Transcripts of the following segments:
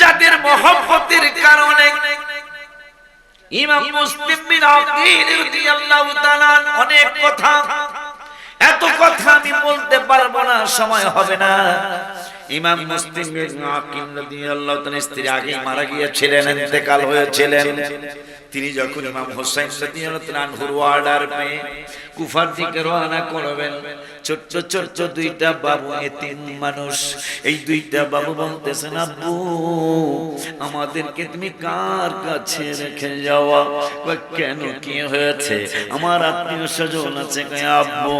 যাদের মহব্বতের কারণে ইমাম মুসলিম বিন আকিল রাদিয়াল্লাহু তাআলা অনেক কথা। এত কথা আমি বলতে পারব না, সময় হবে না। ইমাম মুসলিম বিন আকিল রাদিয়াল্লাহু তাআলা স্ত্রী আগে মারা গিয়েছিলেন, ইন্তেকাল হয়েছিলেন। তিনি যখন ইমাম হোসেন অর্ডার পেয়ে কুফার দিকে রওনা করবেন, ছোট্ট ছোট্ট দুইটা বাবু এতিম মানুষ। এই দুইটা বাবু বলতেছেন, আব্বু, আমাদেরকে তুমি কার কাছে রেখে যাওয়া কেন? কি হয়েছে? আমার আত্মীয় স্বজন আছে। আব্বু,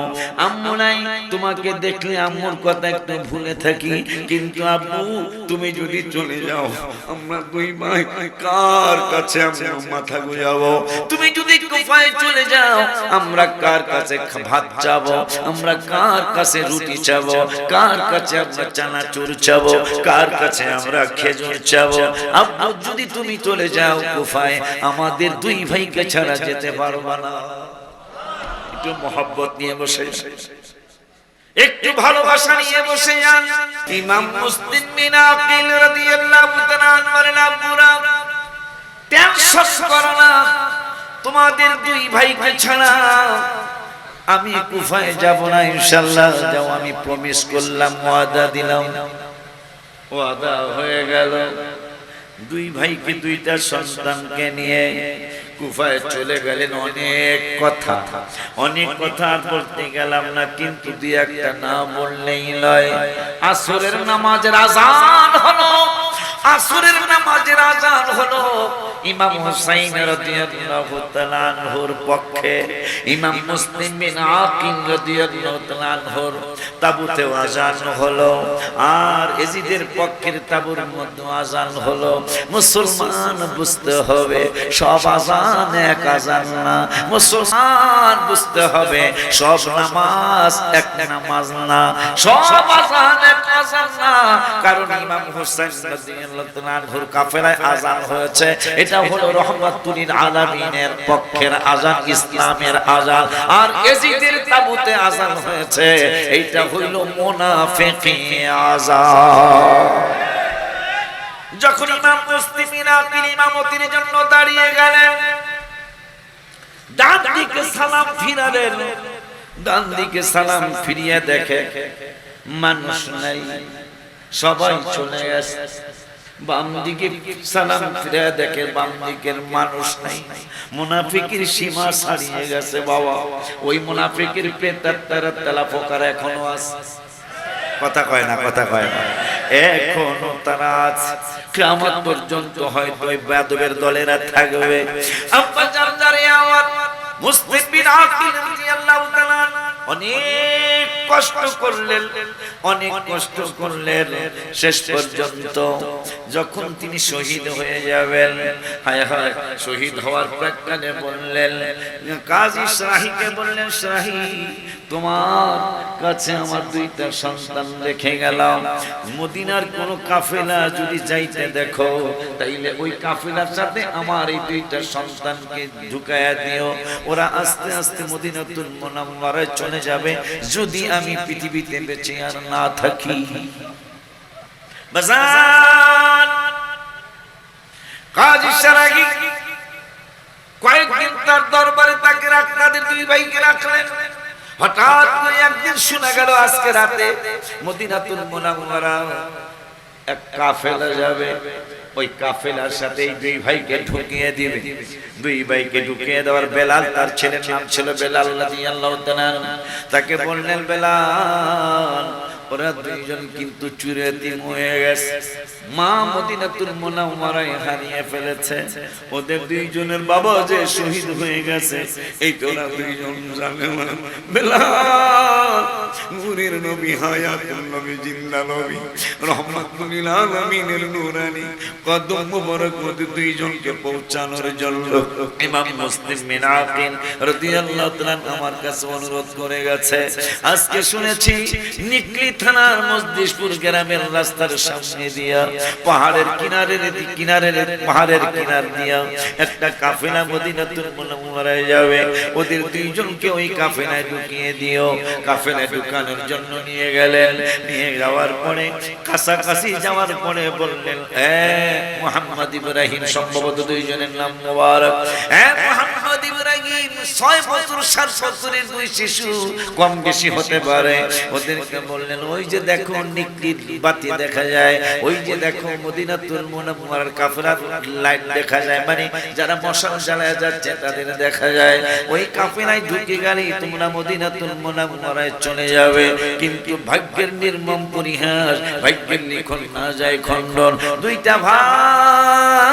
আম্মু নাই। তোমাকে দেখলে আম্মুর কথা একটু ভুলে থাকি। কিন্তু আব্বু, তুমি যদি চলে যাও, আমরা দুই ভাই কার কাছে আমরা মাথা গুজাবো তুমি যদি কুফায় চলে যাও, আমরা কার কাছে ভাত চাবো? আমরা কার কাছে রুটি চাবো? কার কাছে আমরা চানাচুর চাবো? কার কাছে আমরা খেজুর চাবো? আব্বু যদি তুমি চলে যাও কুফায়, আমাদের দুই ভাইকে ছাড়া যেতে পারবা না। একটু মহব্বত নিয়ে বসে। একটু ভালোবাসা নিয়ে বসে যান। ইমাম মুসলিম বিন আকিল রাদিয়াল্লাহু তাআলা বলেন, আব্বুরা টেনশন করো না। তোমাদের দুই ভাইকে ছাড়া আমি কুফায় যাব না, ইনশাআল্লাহ। যাও, আমি প্রমিস করলাম, ওয়াদা দিলাম। ওয়াদা হয়ে গেল। দুই ভাইকে, দুইটা সন্তানকে নিয়ে কুফায় চলে গেলেন অনেক কথা। অনেক কথা বলতে গেলাম না, কিন্তু দুই একটা না বললেই নয় আসরের নামাজের আজান হলো। আসরের নামাজের আজান হলো। ইমাম হুসাইন রাদিয়াল্লাহু তাআলা আনহুর পক্ষে ইমাম মুসলিম বিন আকিল রাদিয়াল্লাহু তাআলা আনহুর তাবুতে আজান হলো। আর এজিদের পক্ষের তাবুর মধ্যে আজান হলো। মুসলমান বুঝতে হবে, সব আজান এক আজান না। মুসলমান বুঝতে হবে, সব নামাজ এক নামাজ না। সব আজান এক আজান না। কারণ ইমাম হুসাইন রাদিয়াল্লাহু আনহুর কাফেলায় আজান হয়েছে। এটা হলো রহমাতুল আলামিনের পক্ষের আজান ইসলামের আজান আর এজিদের তাবুতে আজান হয়েছে। এইটা হইল মোনাফেকি আজান যখন ইমাম মুসলিমিনা তিনি ইমামতির জন্য দাঁড়িয়ে গেলেন ডান দিকে সালাম ফিরালেন ডান দিকে সালাম ফিরিয়ে দেখে, মানুষ নাই, সবাই চলে গেছে। বাম দিকে সালাম ফিরে দেখে বাম দিকের মানুষ নাই। মুনাফিকের সীমা ছাড়িয়ে গেছে বাবা। ওই মুনাফিকের প্রেতাত্মারা তেলা পোকার এখনও আছে। কথা কয় না কথা কয় না। এখনও তারা আছে। কিয়ামত পর্যন্ত হয়তো ওই বেদবের দলেরা থাকবে। আব্বা আওয়াজ। অনেক কষ্ট করলেন, অনেক কষ্ট করলেন। শেষ পর্যন্ত যখন তিনি শহীদ হয়ে যাবেন, হায় হায়, শহীদ হওয়ার প্রাক্কালে বললেন, কাজী শাহীকে বললেন, শাহী, তোমার কাছে আমার দুইটা সন্তান রেখে গেলাম। মদিনার কোন কাফেলা যদি যাইতে দেখো, তাইলে ওই কাফেলার সাথে আমার এই দুইটা সন্তানকে ঢুকায়া দিও। ওরা আস্তে আস্তে মদিনাতুল মুনাওয়ারায় চলে যাবে। যদি আমি পৃথিবীতে বেঁচে আর না থাকি। বাজান! কাজী সারাগি কয়েকদিন তার দরবারে তাকে রাখ তাদের দুই ভাইকে রাখলেন। হঠাৎ করে একদিন শোনা গেল আজকে রাতে মদিনাতুল মুনাওয়ারা এক কাফেলা যাবে। ওই কাফেলার সাথে এই দুই ভাইকে ঢুকিয়ে দিবে। দুই ভাইকে ঢুকিয়ে দেওয়ার বেলাল তার ছেলের নাম ছিল বেলাল তাকে বললেন, বেলাল ওরা দুইজন কিন্তু গেছে। মা মদিনাতুল হারিয়ে ফেলেছে। ওদের দুইজনের বাবা যে শহীদ হয়ে গেছে, এই তো ওরা দুইজন জানে বেলাল, নূরের নবী, হায়াতুল নবী, জিন্দা নবী রহমাতুল আলামিনের নূরানি, কদম মুবারক দুইজনকে পৌঁছানোর জন্য ইমাম মুসলিম আকিল রাদিয়াল্লাহু তাআলা আমার কাছে অনুরোধ করে গেছে। আজকে শুনেছি নিকলি থানার মসজিদপুর গ্রামের রাস্তার সামনে দিয়া, পাহাড়ের কিনারের কিনারের পাহাড়ের কিনার দিয়া একটা কাফেলা মদিনাতুল মুনাওয়ারায় যাবে। ওদের দুইজনকে ওই কাফেলায় ঢুকিয়ে দিও। কাফেলায় ঢুকানোর জন্য নিয়ে গেলেন। নিয়ে যাওয়ার পরে কাছাকাছি যাওয়ার পরে বললেন হ্যাঁ মোহাম্মদ ইব্রাহিম সম্ভবত দুইজনের নাম মোবারক। হ্যাঁ মোহাম্মদ ছয় বছর, সাত বছরের দুই শিশু কম বেশি হতে পারে। ওদেরকে বললেন, ওই যে দেখো নিকলির বাতি দেখা যায়, ওই যে দেখো মদিনাতুল মুনাওয়ারার কাফেলার লাইট দেখা যায়। মানে যারা মশাল জ্বালায় যাচ্ছে, তাদের দেখা যায়, ওই কাফেলায় ঢুকে গেলেই তোমরা মদিনাতুল মুনাওয়ারায় চলে যাবে। কিন্তু ভাগ্যের নির্মম পরিহাস, ভাগ্যের লিখন না যায় খণ্ডন। দুইটা ভাই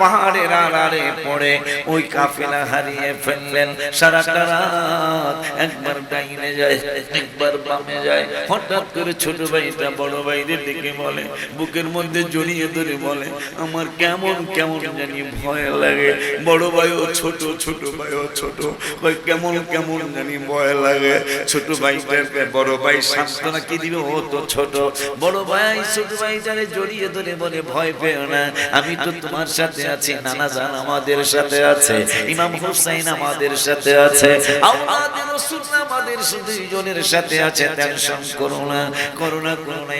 পাহাড়ের আড়ালে পড়ে, ওই কাফেলা হারিয়ে ফেললেন সারাটা রাত একবার ডাইনে যায়, একবার বামে যায়। হঠাৎ করে ছোট ভাইটা, বড় ভাইদের দিকে বলে, বুকের মধ্যে জড়িয়ে ধরে বলে, আমার কেমন কেমন জানি ভয় লাগে। বড় ভাইও ছোট ছোট ভাইও ছোট। ওই কেমন কেমন জানি ভয় লাগে। ছোট ভাইটাকে বড় ভাই সান্ত্বনা কি দিবে? ও তো ছোট। বড় ভাই, ছোট ভাইটারে জড়িয়ে ধরে বলে, ভয় পেও না। আমি তো তোমার সাথে আছি, নানা জান আমাদের সাথে আছে। ইমাম হুসাইন আমাদের সাথে আছে। দুইজনের সাথে আছে, টেনশন করো না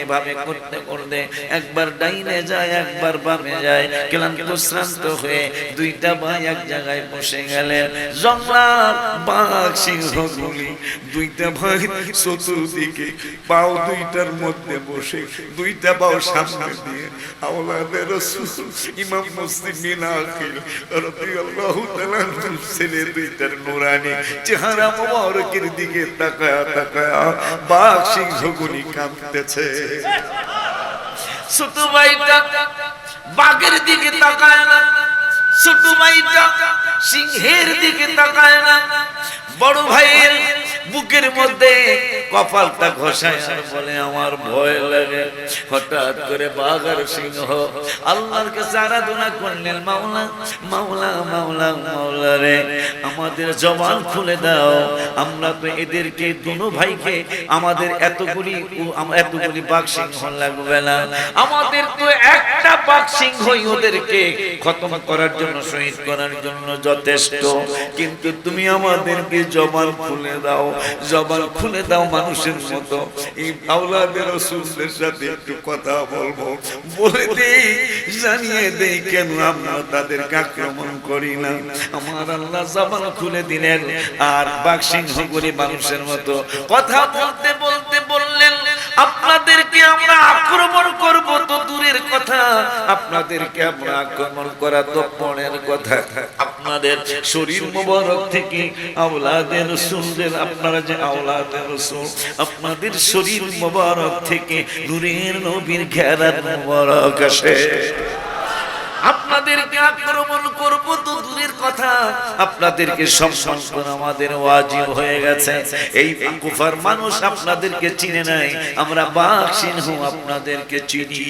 এভাবে করতে করতে একবার ডাইনে যায়, একবার বামে যায়, ক্লান্ত, শ্রান্ত হয়ে দুইটা ভাই এক জায়গায় বসে গেলেন। বাঘ দুইটা ভাই চতুর্দিকে, পাও দুইটার মধ্যে বসে, দুইটা পাও সামনে দিয়ে আওলাদের ইমাম মুসলিম ছেলে দুইটার নুরানি। চেহারা মোবারকের দিকে তাকায়া তাকায়া বাঘ ঝগুনি কাঁপতেছে। ছোট ভাইটা বাঘের দিকে তাকায় না। ছোট ভাইটা সিংহের দিকে তাকায় না। বড় ভাইয়ের বুকের মধ্যে কপালটা ঘষায় বলে, আমার ভয় লাগে। হঠাৎ করে বাঘ আর সিংহ আল্লাহর কাছে আরাধনা করলেন, মাওলা মাওলা মাওলা মাওলা রে, আমাদের জবান খুলে দাও। আমরা তো এদেরকে, দুনো ভাইকে আমাদের এতগুলি এতগুলি বাঘ সিংহ লাগবে না। আমাদের তো একটা বাঘ সিংহই ওদেরকে খতম করার জন্য, শহীদ করার জন্য যথেষ্ট। কিন্তু তুমি আমাদেরকে জবান খুলে দাও। জবান খুলে দাও মানুষের মতো। এই আওলাদের রসুলদের সাথে একটু কথা বলব। বলে দেই, জানিয়ে দেই কেন আমরা তাদেরকে আক্রমণ করি না? আমার আল্লাহ জবান খুলে দিলেন। আর বাক্সিংহ সিংহ করে মানুষের মতো। কথা বলতে বলতে বললেন আপনাদেরকে আমরা আক্রমণ করব তো দূরের কথা। আপনাদেরকে আমরা আক্রমণ করা তো পণের কথা। আপনাদের শরীর মোবারক থেকে আওলাদের রসুলদের, আপনারা যে আওলাদের রসুল, আপনাদের শরীর মোবারক থেকে নূরের নবীর ঘেরার মোবারক আসে। আপনাদেরকে আক্রমণ করব তো দূরের কথা। আপনাদেরকে সম্মান করা আমাদের ওয়াজিব হয়ে গেছে। এই কুফার মানুষ আপনাদেরকে চিনে নাই। আমরা বাঘ সিংহ আপনাদেরকে চিনি।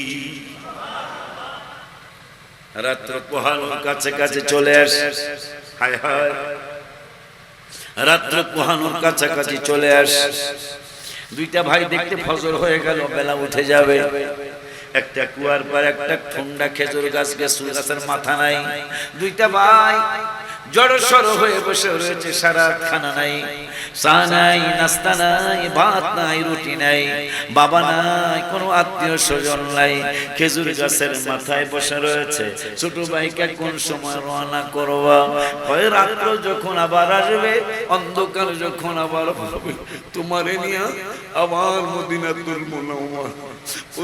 রাত্র পোহানোর কাছে কাছে চলে আস। হায় হায়। রাত্র পোহানোর কাছাকাছি চলে আস। দুইটা ভাই দেখতে ফজর হয়ে গেল, বেলা উঠে যাবে। একটা কুয়ার পর একটা ঠুন্ডা খেজুর গাছ গেছুর গাছের মাথা নাই। দুইটা ভাই জড় সড় হয়ে বসে রয়েছে, সারা খানা নাই। চা নাই, নাস্তা নাই, ভাত নাই, রুটি নাই। বাবা নাই, কোনো আত্মীয় স্বজন নাই। খেজুর গাছের মাথায় বসে রয়েছে, ছোট ভাইকে কোন সময় রওনা করবা? হয় রাত্র যখন আবার আসবে, অন্ধকার যখন আবার হবে, তোমার নিয়ে আবার মদিনাতুল মুনাওয়ার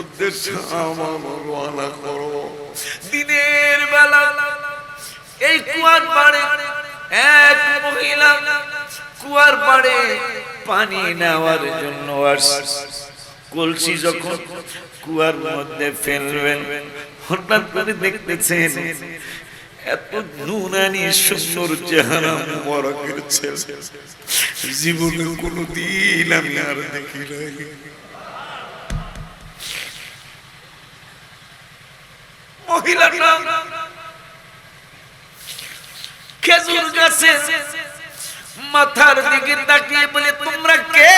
উদ্দেশ্য আমার রওনা করব। দিনের বেলা এই কুয়ার পাড়ে এক মহিলা কুয়ার পাড়ে পানি নেওয়ার জন্য কলসি যখন কুয়ার মধ্যে ফেলবেন, হঠাৎ করে দেখতেছেন এত নুনানি সুন্দর চেহারা মোবারকের ছেলে। জীবনে কোনোদিন আমি আর দেখি নাই। মহিলাটা খেজুর গাছে মাথার দিকে তাকিয়ে বলে তোমরা কে?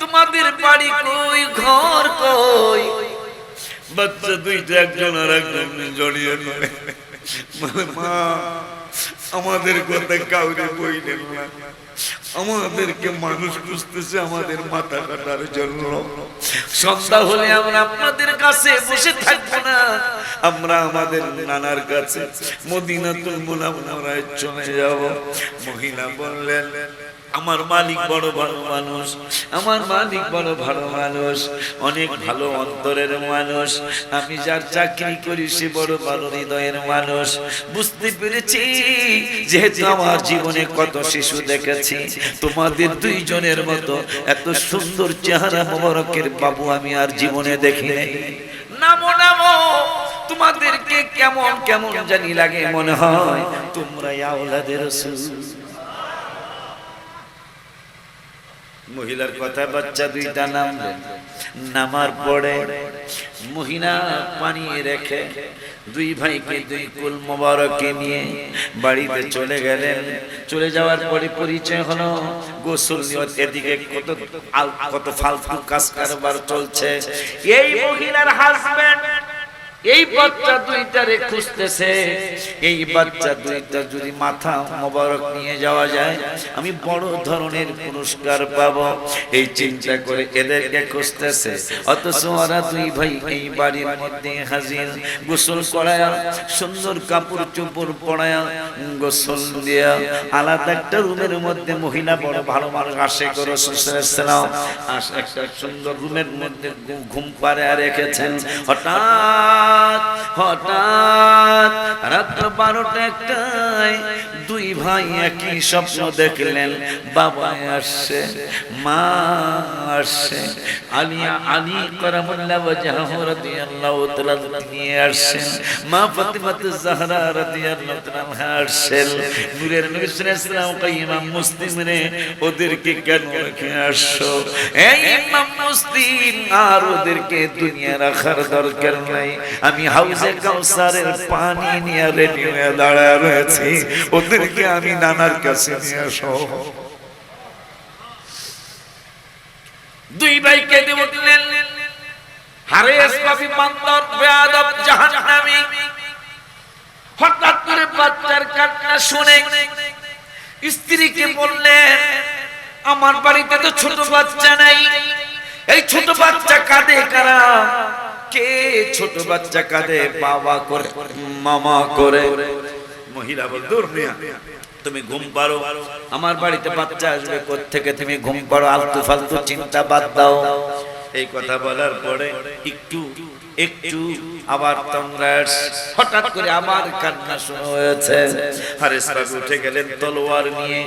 তোমাদের বাড়ি কই? ঘর কই? বাচ্চা দুইটা একজন আর একজন জড়িয়ে বলে, মা আমাদের কথা কাউরে বইলেন না। আমাদেরকে মানুষ খুঁজতেছে আমাদের মাথা কাটার জন্য। সন্ধ্যা হলে আমরা আপনাদের কাছে বসে থাকব না। আমরা আমাদের নানার কাছে মদিনাতুল আমরা চলে যাব। মহিলা বললেন আমার মালিক বড় ভালো মানুষ, আমার মালিক বড় ভালো মানুষ, অনেক ভালো অন্তরের মানুষ। আমি যার চাকরি করি সে বড় ভালো হৃদয়ের মানুষ। বুঝতে পেরেছি? যেহেতু আমার জীবনে কত শিশু দেখেছি, তোমাদের দুইজনের মতো এত সুন্দর চেহারা মোবারকের বাবু আমি আর জীবনে দেখি নামো নামো, তোমাদেরকে কেমন কেমন জানি লাগে মনে হয়। তোমরা আওলাদের রসুল। মহিলার কথা বাচ্চা দুইটা নামলেন নামার পরে মহিলা পানি রেখে দুই ভাইকে দুই কুল মোবারকে নিয়ে বাড়িতে চলে গেলেন। চলে যাওয়ার পরে পরিচয় হলো, গোসল এদিকে কত কত ফালতু কাজ কারবার চলছে। এই মহিলার হাজবেন্ড এই বাচ্চা দুইটারে খুঁজতেছে। এই বাচ্চা দুইটা যদি মাথা মোবারক নিয়ে যাওয়া যায়, আমি বড় ধরনের পুরস্কার পাব। এই চিন্তা করে এদেরকে খুঁজতেছে। অথচ ওরা দুই ভাই এই বাড়ির মধ্যে হাজির। গোসল করায়া, সুন্দর কাপড় চোপড় পরায়া, গোসল দিয়া আলাদা একটা রুমের মধ্যে মহিলা বড় ভালো মানুষ আসে করো সুসালাম একটা সুন্দর রুমের মধ্যে ঘুম পাড়ে রেখেছেন। হঠাৎ হঠাৎ রাত বারোটা একটায় দুই ভাই একই স্বপ্ন দেখলেন। বাবা আসছে, মা আসছে, আলিয়া আলী করামুল্লাহ তাআলা নিয়ে আসছেন। মা জাহরা আসছেন। নূরের নবী মুসলিম রে, ওদেরকে কেন রেখে আসছো? এই ইমাম মুসলিম, আর ওদেরকে দুনিয়া রাখার দরকার নাই। আমি হাউজে কাউসারের পানি নিয়ে রেডি হয়ে দাঁড়ায় রয়েছি। ওদেরকে আমি নানার কাছে নিয়ে আসো। দুই ভাই কেঁদে উঠলেন হারেস কফি বান্দর, বেয়াদব জাহান্নামী। হঠাৎ করে বাচ্চার কান্না শুনে স্ত্রীকে বললেন, আমার বাড়িতে তো ছোট বাচ্চা নাই। এই ছোট বাচ্চা কাঁদে কারা? কে ছোট বাচ্চা কাঁদে বাবা করে, মামা করে। মহিলা বল, দূর তুমি ঘুম পারো আমার বাড়িতে বাচ্চা আসবে থেকে তুমি ঘুম পারো আলতু ফালতু চিন্তা বাদ দাও। এই কথা বলার পরে একটু একটু আবার তোমরা হঠাৎ করে আমার কান্না শুরু হয়েছে। হারেস বাবু উঠে গেলেন তলোয়ার নিয়ে।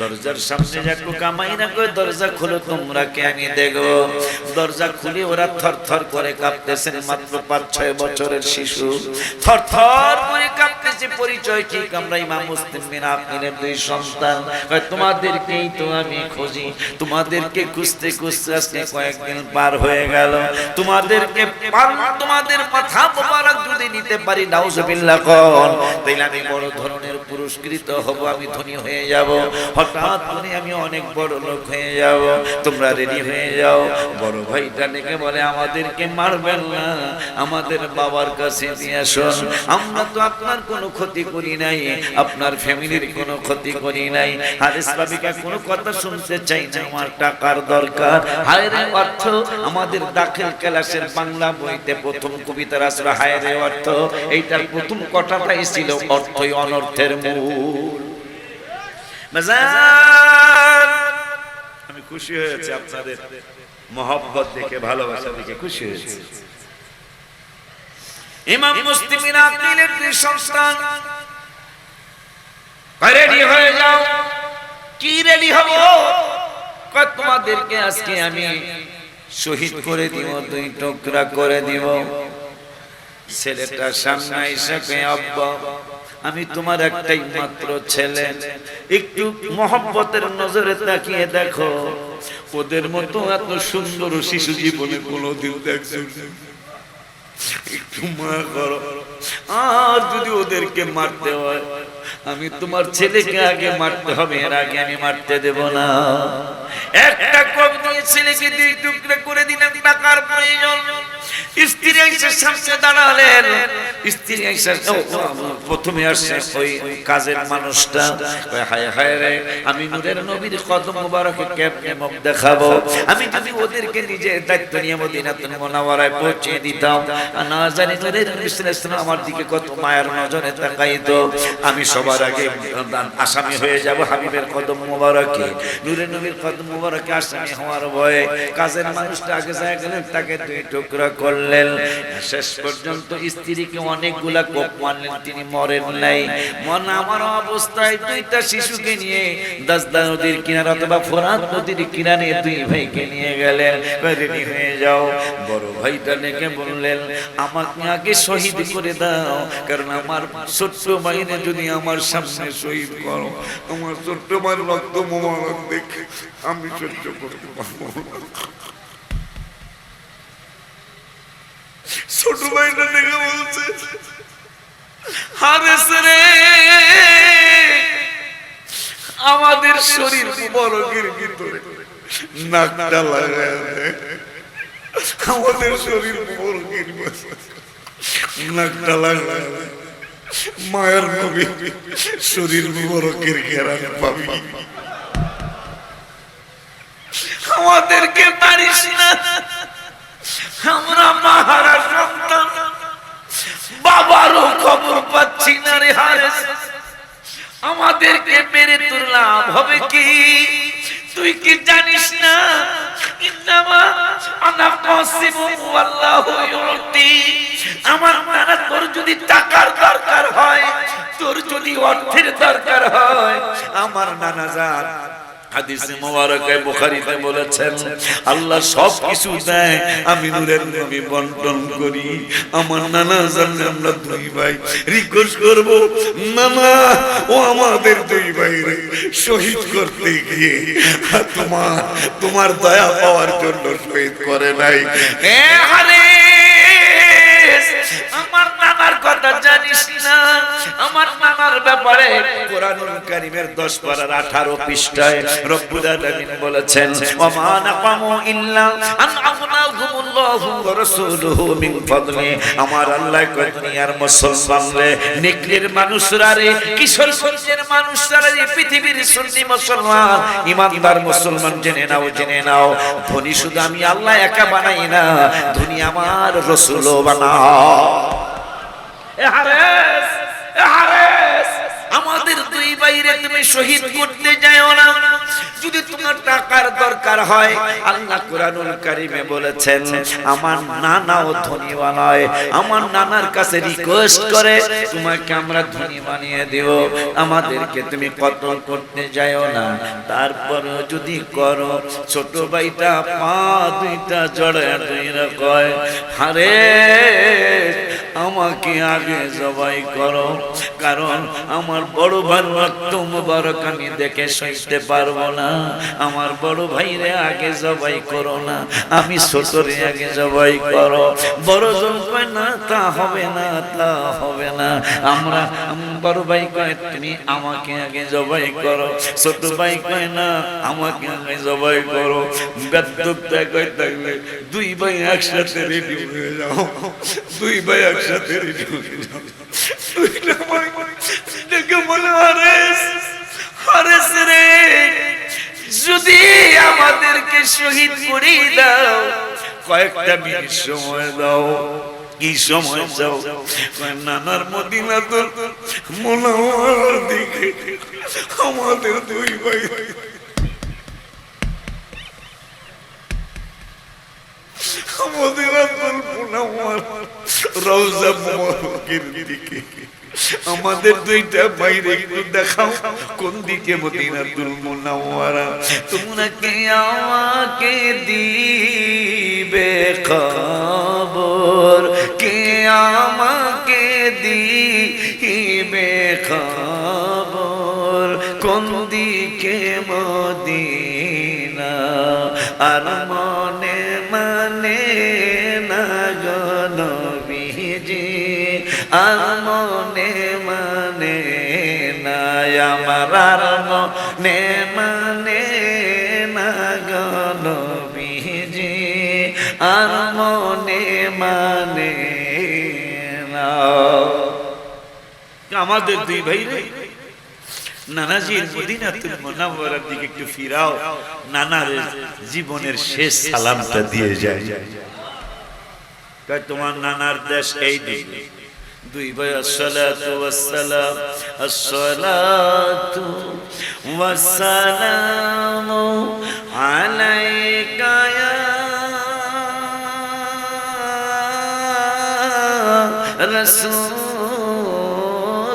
দরজার সামনে যাকু, কামাই না করে দরজা খুলো, তোমরা কে আমি দেখো দরজা খুলে ওরা থর থর করে কাঁপতেছেন মাত্র পাঁচ ছয় বছরের শিশু। থর থর করে কাঁপতেছে পরিচয় ঠিক, আমরা ইমাম মুসলিম বিন আপনাদের দুই সন্তান। তোমাদেরকেই তো আমি খুঁজি। তোমাদেরকে খুঁজতে খুঁজতে আজকে কয়েকদিন পার হয়ে গেল। তোমাদেরকে তোমাদের মাথা মোবারক যদি নিতে পারি, নাউজুবিল্লাহ কোন। তাইলে আমি বড় ধরনের পুরস্কৃত হব, আমি ধনী হয়ে যাব। হঠাৎ করে আমি অনেক বড় লোক হয়ে যাব। তোমরা রেডি হয়ে যাও। বড় ভাইটা ডেকে বলে, আমাদেরকে মারবেন না। আমাদের বাবার কাছে নিয়ে আসুন। আমরা তো আপনার কোনো ক্ষতি করি নাই, আপনার ফ্যামিলির কোনো ক্ষতি করি নাই। হারিস বাবিকা কোনো কথা শুনতে চাই না, আমার টাকার দরকার। হায় রে অর্থ, আমাদের দাখিল ক্লাসের বাংলা বইতে প্রথম কবিতার আসলে হায় রে অর্থ, এইটার প্রথম কথাটাই ছিল অর্থই অনর্থের মূল। আমি খুশি হয়েছি আপনাদের মহব্বত দেখে, ভালোবাসা দেখে খুশি হয়েছি। ইমাম মুসলিমিন আকিলের দুই সন্তান। রেডি হয়ে যাও। কি রেডি হব? কয় তোমাদেরকে আজকে আমি শহীদ করে দিব দুই টুকরা করে দিব। ছেলেটা সামনে এসে আব্বা আমি তোমার একটাই মাত্র ছেলে। একটু মহব্বতের নজরে তাকিয়ে দেখো। ওদের মতো এত সুন্দর শিশু জীবনে কোনোদিন দেখছ না। একটু মায়া করো। আর যদি ওদেরকে মারতে হয়, আমি তোমার ছেলেকে আগে মারতে হবে, এর আগে আমি মারতে দেব না। একটা কম দিয়ে ছেলেকে দুই টুকরা করে দিলাম, টাকার প্রয়োজন। স্ত্রী এসে সামনে দাঁড়ালেন। স্ত্রী ও, প্রথমে আসছে ওই কাজের মানুষটা। হায় হায় রে আমি নূরের নবীর কদম মুবারকে দেখাবো? আমি যদি ওদেরকে দায়িত্ব নিয়ে মদিনাতুল মুনাওয়ারায় পৌঁছে দিতাম না জানি নূরের ওয়াসাল্লাম আমার দিকে কত মায়ের নজরে তাকাইতো। আমি সবার আগে আসামি হয়ে যাব হাবিবের কদম মুবারকে। নূরের নবীর কদম মুবারকে আসামি হওয়ার ভয়ে কাজের মানুষটা আগে যায় গেলেন তাকে দুই টুকরা করলেন। শেষ পর্যন্ত স্ত্রীকে অনেকগুলা কোপ মারলেন, তিনি মরেন নাই। মন আমার অবস্থায় দুইটা শিশুকে নিয়ে দাসদা নদীর কিনার অথবা ফোরাত নদীর কিনারে দুই ভাইকে নিয়ে গেলেন। রেডি হয়ে যাও। বড় ভাইটা ডেকে বললেন, আমাকে আগে শহীদ করে দাও, কারণ আমার ছোট্ট মাইনে যদি আমার সামনে শহীদ করো, আমার ছোট্ট মায়ের রক্ত মোবারক দেখে আমি সহ্য করতে পারব না। ছোট ভাইটা দেখে বলছে হারেস রে আমাদের শরীর মুবারকের ভিতরে নাকটা লাগায়। আমাদের শরীর মুবারকের ভিতরে নাকটা লাগায়। মায়ের নবী শরীর মুবারকের ঘেরান পাবি আমাদেরকে পারিস না আমরা মাহারা সন্তান বাবারও খবর পাচ্ছি না রে হারেস। আমাদেরকে মেরে তোর লাভ হবে কি? তুই কি জানিস না? ইন্নামা আনা কাসিমু আল্লাহু ইউতি। আমার নানা তোর যদি টাকার দরকার হয়, তোর যদি অর্থের দরকার হয়, আমার হাদিসে বুখারীতে বলেছেন, আল্লাহ সব কিছু দেয়, আমি নূরের নবী বন্টন করি। আমার নানা আমরা দুই ভাই রিকোয়েস্ট করব, নানা, ও আমাদের দুই ভাই শহীদ করতে গিয়ে তোমার তোমার দয়া পাওয়ার জন্য শহীদ করে নাই। নানার কথা জানিস না? আমার নানার ব্যাপারে কোরআনুল কারীমের 10 পারার 18 পৃষ্ঠায় রব্বুল আলামিন বলেছেন ওয়া ইল্লা আন ওয়া রাসূলুহু মিন আমার আল্লাহ দুনিয়ার মুসলমান রে নিকলির মানুষরা রে কিশোর কিশোরগঞ্জের মানুষরা রে পৃথিবীর সুন্নি মুসলমান। ইমানদার মুসলমান জেনে নাও জেনে নাও। ধনী শুধু আমি আল্লাহ একা বানাই না ধনী আমার রসুলও বানাও আমাদের দুই বাইরে তুমি শহীদ করতে যাও না। যদি টাকার দরকার হয়। আল্লাহ কোরআনুল কারিমে বলেছেন, আমার নানাও ধনী বানায় আমার নানার কাছে রিকোয়েস্ট করে, তোমাকে আমরা ধনী বানিয়ে দেব। আমাদেরকে তুমি কতল করতে যাও না। তারপরে যদি করো, ছোট ভাইটা পা দুইটা জড়ে দুইরা কয়, হারে, আমাকে আগে জবাই করো। কারণ আমার বড় ভাই রক্ত মুবারক আমি দেখে সইতে পারব না। আমার বড় ভাইরে আগে জবাই করো না আমি ছোটরে আগে জবাই করো বড় জন না তা হবে না তা হবে না আমরা আম- বড় ভাই কয় তুমি আমাকে আগে জবাই করো ছোট ভাই কয় না আমাকে আগে জবাই করো ব্যর্থতা কয় থাকলে দুই ভাই একসাথে রেডি হয়ে যাও দুই ভাই একসাথে রেডি হয়ে যাও দেখে বলে হারেস হারেস রে যদি আমাদেরকে শহীদ করে দাও, কয়েকটা মিনিট সময় দাও। কি সময় যাও নানার মদিনা তো দিকে আমাদের দুই ভাই। মুনাওয়ার রওজা দিকে। আমাদের দুইটা বাইরে একটু দেখাও। কোন দিকে মদিনাতুল মুনাওয়ারা? তোমরা কে আমাকে দিবে খবর? কে আমাকে দিবে খবর? কোন দিকে মদিনা? আর মনে মানে না গল বিজি আর মনে মানে না। আমাদের দুই ভাই রে নানাজির মদিনাতুল মুনাওয়ারার দিকে একটু ফিরাও, নানার জীবনের শেষ সালামটা দিয়ে যায়। তোমার নানার দেশ এই দিকে। দুই ভাই আসসালাতু ওয়াসসালাম আসসালাতু ওয়াসসালামু আলাইকা ইয়া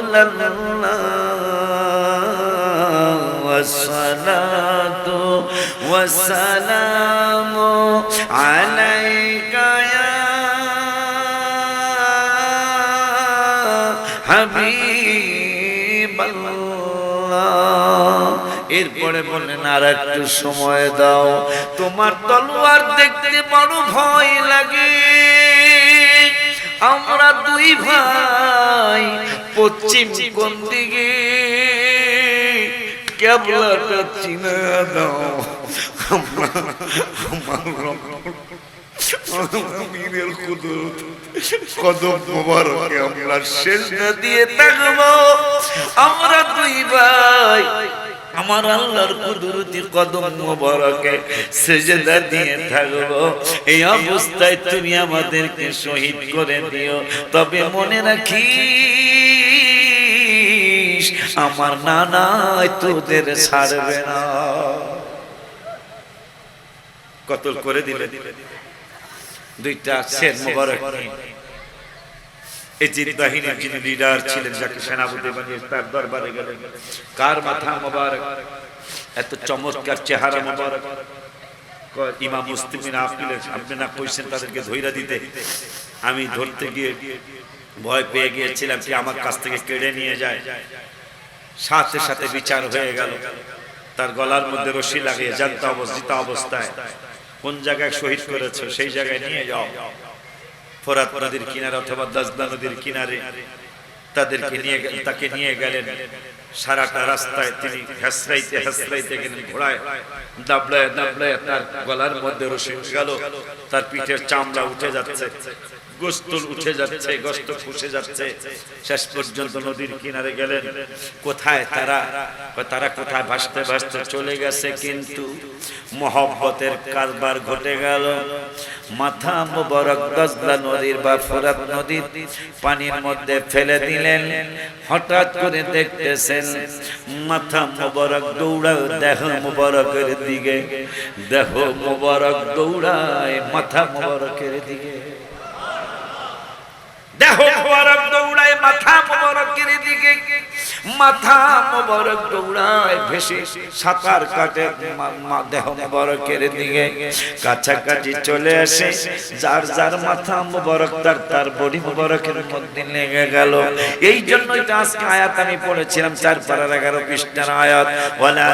রাসূলুল্লাহ ওয়াসসালাতু ওয়াসসালামু আলাইকা এরপরে বললেন আর একটু সময় দাও, তোমার তলোয়ার দেখতে বড় ভয় লাগে। আমরা দুই ভাই পশ্চিম কোন দিকে? কেবলাটা চিনা দাও। আমরা আমিরের কুদরত, কদম আমরা না দিয়ে থাকব। আমরা দুই ভাই, আমার আল্লাহর কুদরতি কদম মোবারকে সেজদা দিয়ে থাকব। এই অবস্থায় তুমি আমাদেরকে শহীদ করে দিও। তবে মনে রাখিস, আমার নানাই তোদের ছাড়বে না। কতল করে দিলে দিলে দিলে? দুইটা শের মোবারক। এই জিদ বাহিনীর যিনি লিডার ছিলেন, যাকে সেনাপতি বানিয়ে তার দরবারে গেলেন। কার মাথা মোবারক? এত চমৎকার চেহারা মোবারক। ইমাম আফিলের আপনি না কইছেন তাদেরকে ধৈরা দিতে? আমি ধরতে গিয়ে ভয় পেয়ে গিয়েছিলাম কি আমার কাছ থেকে কেড়ে নিয়ে যায়। সাথে সাথে বিচার হয়ে গেল। তার গলার মধ্যে রশি লাগিয়ে জানতা অবস্থিত অবস্থায়। কোন জায়গায় শহীদ করেছ, সেই জায়গায় নিয়ে যাও। ফোরাত নদীর কিনারে অথবা দাজদা নদীর কিনারে তাদেরকে নিয়ে তাকে নিয়ে গেলেন। সারাটা রাস্তায় তিনি হেসরাইতে হেসরাইতে গেলেন, ঘোড়ায় দাবলায় দাবলায় তার গলার মধ্যে রসে গেল, তার পিঠের চামড়া উঠে যাচ্ছে। গোস্তল উঠে যাচ্ছে, গোস্ত খুশে যাচ্ছে। শেষ পর্যন্ত নদীর কিনারে গেলেন। কোথায় তারা? তারা কোথায় ভাসতে ভাসতে চলে গেছে কিন্তু মহব্বতের কারবার ঘটে গেল। মাথা মুবারক গজলা নদীর বা ফোরাত নদীর পানির মধ্যে ফেলে দিলেন। হঠাৎ করে দেখতেছেন মাথা মুবারক দৌড়ায়, দেহ মুবারকের দিকে। দেহ মুবারক দৌড়ায় মাথা মুবারকের দিকে। কাছাকাছি চলে আসে যার যার মাথা মোবারক, তার তার বডি মোবারকের মধ্যে লেগে গেল। এই জন্য আজকে আয়াত আমি পড়েছিলাম, চার পারার এগারো পৃষ্ঠার আয়াত। ওয়ালা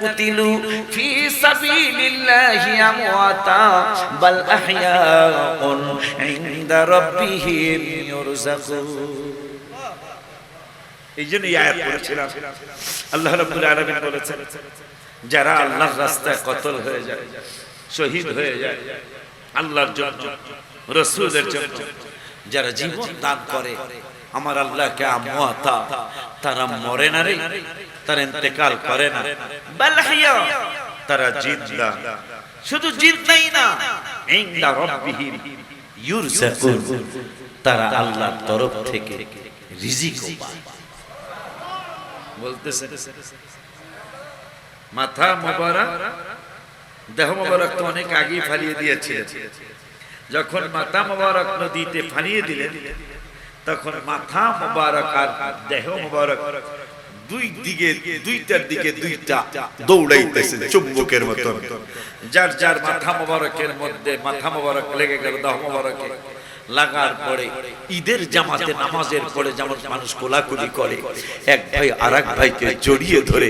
কুতিলু ফি সাবিলিল্লাহি আমওয়াতা, বাল আল্লাহ যারা রাস্তায় কতল হয়ে যায়, শহীদ হয়ে যায়, আল্লাহর জন্য, রসুলের জন্য, যারা জীবন দান করে, আমার আল্লাহকে আমওয়াতা, তারা মরে না রে, তারা ইন্তেকাল করে না। বাল তারা জিন্দা। শুধু জিন্দাই না, ইনদা তারা আল্লাহর তরফ থেকে মাথা মোবারক, দেহ মোবারক তো অনেক আগেই ফালিয়ে দিয়েছে। যখন মাথা মোবারক নদীতে ফালিয়ে দিলেন, তখন মাথা মোবারক আর দেহ মোবারক দুই দিকে দুইটার দিকে দুইটা দৌড়াইতেছে চুম্বকের মতন। যার যার মাথা মোবারকের মধ্যে মাথা মোবারক লেগে গেল দেহ মোবারকে। লাগার পরে ঈদের জামাতে নামাজের পরে যেমন মানুষ কোলাকুলি করে এক ভাই আর এক ভাইকে জড়িয়ে ধরে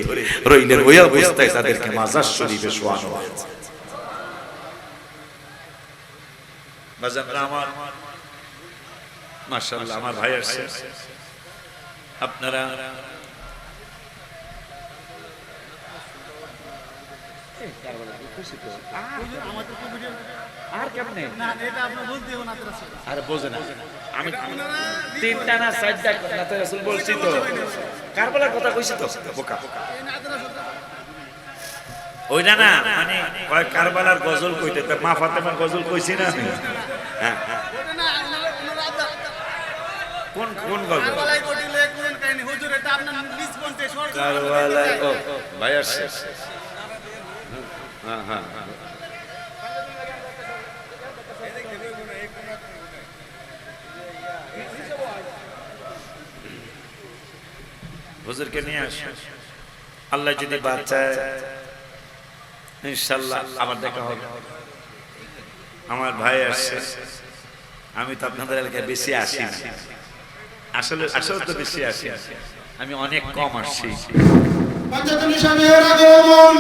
রইলেন ওই অবস্থায় তাদেরকে মাজার শরীফে শোয়ানো হয়েছে আমার মাশাআল্লাহ আমার ভাই আসছে আপনারা আমাদের তো ভিডিও আর। আরে বোঝে না আমি তিনটা না চারটা বলছি তো কারবালার কথা কইছি তো বোকা এই না না মানে কয় কারবালার গজল কইতে মা ফাতেমার গজল কইছি না কোন কোন গজল ভাই আসছে। হুজুরকে নিয়ে আস। আল্লাহ যদি বাচ্চায় ইনশাল্লাহ আমার দেখা হবে। আমার ভাই আসছে। আমি তো আপনাদের এলাকায় বেশি আসি না। আসলে আসলে তো বেশি আসি। না। আমি অনেক কম আসছি আগমন।